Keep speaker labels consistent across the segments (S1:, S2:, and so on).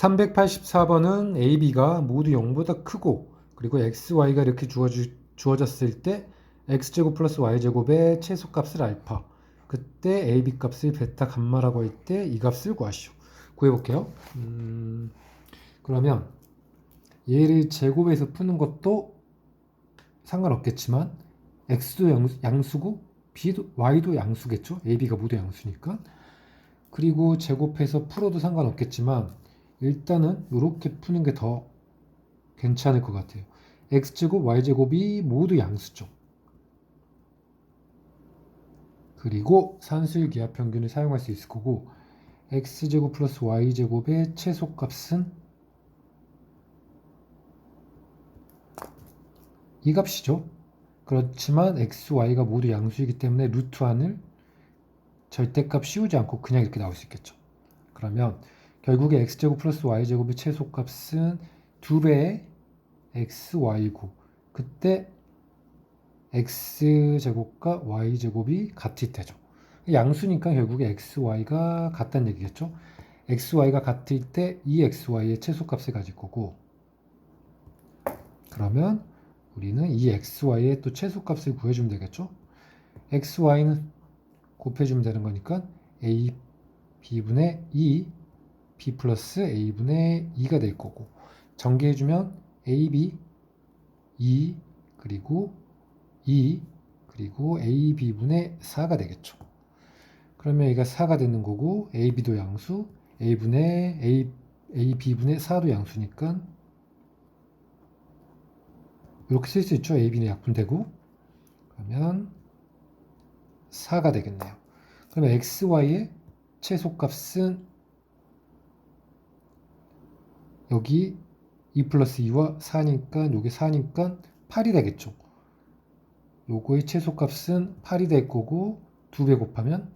S1: 384번은 A, B가 모두 0보다 크고 그리고 X, Y가 이렇게 주어주, 주어졌을 때 X제곱 플러스 Y제곱의 최소값을 알파. 그때 A, B 값을 베타 감마라고 할 때 이 값을 구하시오. 구해볼게요. 음, 그러면 얘를 제곱해서 푸는 것도 상관없겠지만 X도 양, 양수고 B도, Y도 양수겠죠? A, B가 모두 양수니까. 그리고 제곱해서 풀어도 상관없겠지만 일단은 이렇게 푸는 게 더 괜찮을 것 같아요. x제곱, y제곱이 모두 양수죠. 그리고 산수일 기하 평균을 사용할 수 있을 거고 x제곱 플러스 y제곱의 최소값은 이 값이죠. 그렇지만 x, y가 모두 양수이기 때문에 루트 안을 절대값 씌우지 않고 그냥 이렇게 나올 수 있겠죠. 그러면 결국에 x제곱 플러스 y제곱의 최소값은 2배의 xy고 그때 x제곱과 y제곱이 같을 때죠. 양수니까 결국에 xy가 같다는 얘기겠죠. xy가 같을 때 이 xy의 최소값을 가질 거고 그러면 우리는 이 xy의 또 최소값을 구해주면 되겠죠. xy는 곱해주면 되는 거니까 a b분의 2 b 플러스 a분의 2가 될 거고 전개해주면 ab 2 그리고 2 그리고 ab분의 4가 되겠죠. 그러면 얘가 4가 되는 거고 ab도 양수 a분의 a, ab분의 4도 양수니까 이렇게 쓸 수 있죠. ab는 약분되고 그러면 4가 되겠네요. 그러면 xy의 최소값은 여기 2 플러스 2와 4니까 요게 4니까 8이 되겠죠. 요거의 최소값은 8이 될 거고 2배 곱하면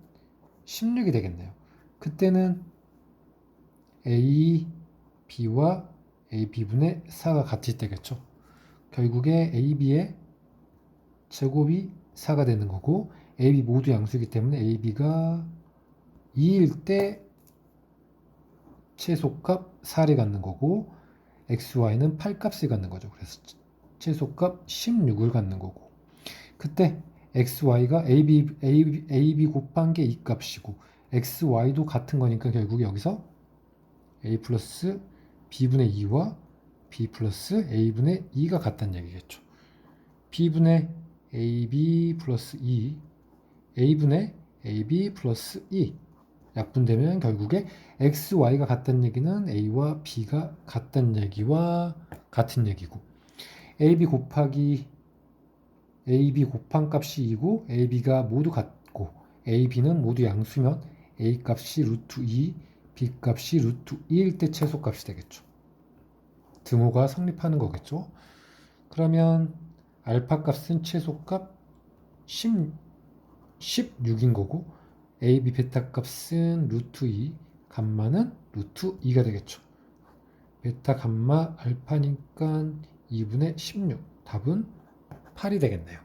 S1: 16이 되겠네요. 그때는 A, B와 AB분의 4가 같을 때겠죠. 결국에 AB의 제곱이 4가 되는 거고 AB 모두 양수이기 때문에 AB가 2일 때 최소값 4를 갖는 거고 XY는 8값을 갖는 거죠. 그래서 최소값 16을 갖는 거고 그때 XY가 AB, AB, AB 곱한 게 이 값이고 XY도 같은 거니까 결국 여기서 A 플러스 B분의 2와 B 플러스 A분의 2가 같다는 얘기겠죠. B분의 AB 플러스 2 A분의 AB 플러스 2 약분되면 결국에 X, Y가 같다는 얘기는 A와 B가 같다는 얘기와 같은 얘기고 AB 곱하기 AB 곱한 값이 2고 AB가 모두 같고 AB는 모두 양수면 A 값이 루트 2, B 값이 루트 2일 때 최소값이 되겠죠. 등호가 성립하는 거겠죠. 그러면 알파 값은 최소값 10, 16인 거고 AB 베타 값은 루트 2, 감마는 루트 2가 되겠죠. 베타 감마 알파니까 2분의 16. 답은 8이 되겠네요.